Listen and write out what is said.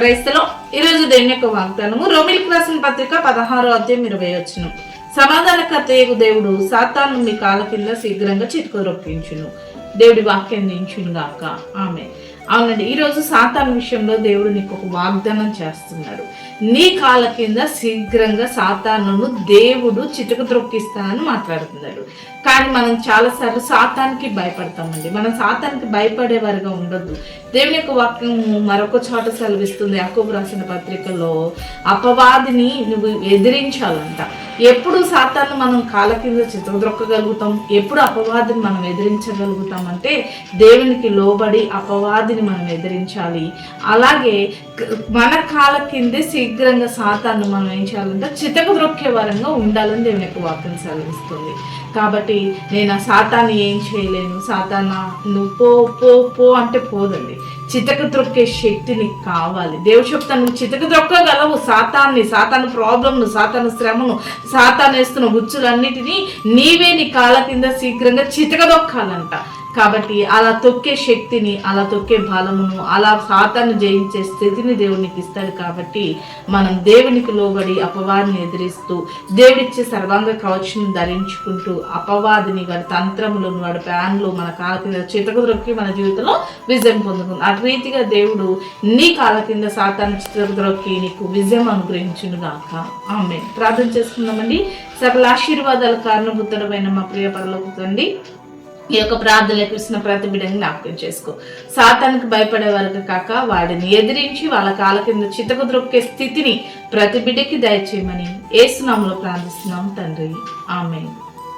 క్రైస్తలో ఈరోజు దేవుని యొక్క వాగ్దానము. రోమిల్ రాసిన పత్రిక పదహారో అధ్యాయం ఇరవై వచ్చిన. సమాధానకర్తయ్యకు దేవుడు సాతాను మీ కాల కింద శీఘ్రంగా చిరుకొరొప్పించును దేవుడి వాక్యం దించును గాక. ఆమె అవునండి ఈరోజు సాతాను విషయంలో దేవుడు నీకు ఒక వాగ్దానం చేస్తున్నాడు. నీ కాళ్ళ కింద శీఘ్రంగా సాతానును దేవుడు చిటుకు త్రొక్కిస్తానని మాట్లాడుతున్నాడు. కానీ మనం చాలాసార్లు సాతానికి భయపడతామండి. మనం సాతానికి భయపడేవారుగా ఉండొద్దు. దేవుని యొక్క వాక్యం మరొక చోట సెలవిస్తుంది. యాకోబు రాసిన పత్రికలో అపవాదిని నువ్వు ఎదిరించాలంట. ఎప్పుడు సాతాన్ని మనం కాళ్ళ కింద చిత్రద్రొక్కగలుగుతాం ఎప్పుడు అపవాదిని మనం ఎదిరించగలుగుతాం? అంటే దేవునికి లోబడి అపవాదిని మనం ఎదిరించాలి. అలాగే మన కాళ్ళ కిందే శీఘ్రంగా సాతాన్ని మనం ఏం చేయాలంటే చితక ద్రొక్కే వరంగా ఉండాలని దేవుని యొక్క వాక్యం సెలవిస్తుంది. కాబట్టి నేను ఆ సాతాన్ని ఏం చేయలేను? సాతాన నువ్వు పో పో పో అంటే పోదండి. చితక ద్రొక్కే శక్తి నీకు కావాలి. దేవుడు చెప్తాను నువ్వు చితక ద్రొక్కగలవు సాతాన్ని సాతాను ప్రాబ్లంను సాతాను శ్రమను సాతాను వేస్తున్న గుచ్చులన్నిటినీ నీవే నీ కాళ్ళ కింద శీఘ్రంగా చితక దొక్కాలంట. కాబట్టి అలా తొక్కే శక్తిని అలా తొక్కే బలమును అలా సాతాన్ని జయించే స్థితిని దేవునికి ఇస్తాడు కాబట్టి మనం దేవునికి లోబడి అపవాదిని ఎదిరిస్తూ దేవుడిచ్చే సర్వాంగ కవచం ధరించుకుంటూ అపవాదిని వాడి తంత్రములను వాడి ప్యాన్లు మన కాల కింద చితకు దొరికి మన జీవితంలో విజయం పొందుకుంది ఆ రీతిగా దేవుడు నీ కాల కింద సాతాన్ని చితకు దొరికి నీకు విజయం అనుగ్రహించును గాక ఆమె ప్రార్థన చేసుకుందామండి. సకల ఆశీర్వాదాల కారణభూతమైన మా ప్రియ పరలోకి తండ్రి ఈ యొక్క ప్రార్థనలు కృష్ణ ప్రతి బిడ్డని జ్ఞాపకం చేసుకో. సాతానికి భయపడే వరకు కాక వాడిని ఎదిరించి వాళ్ళ కాల కింద చితకు ద్రొక్కే స్థితిని ప్రతి బిడ్డకి దయచేయమని ఏసునామలో ప్రార్థిస్తున్నాం తండ్రి. ఆమె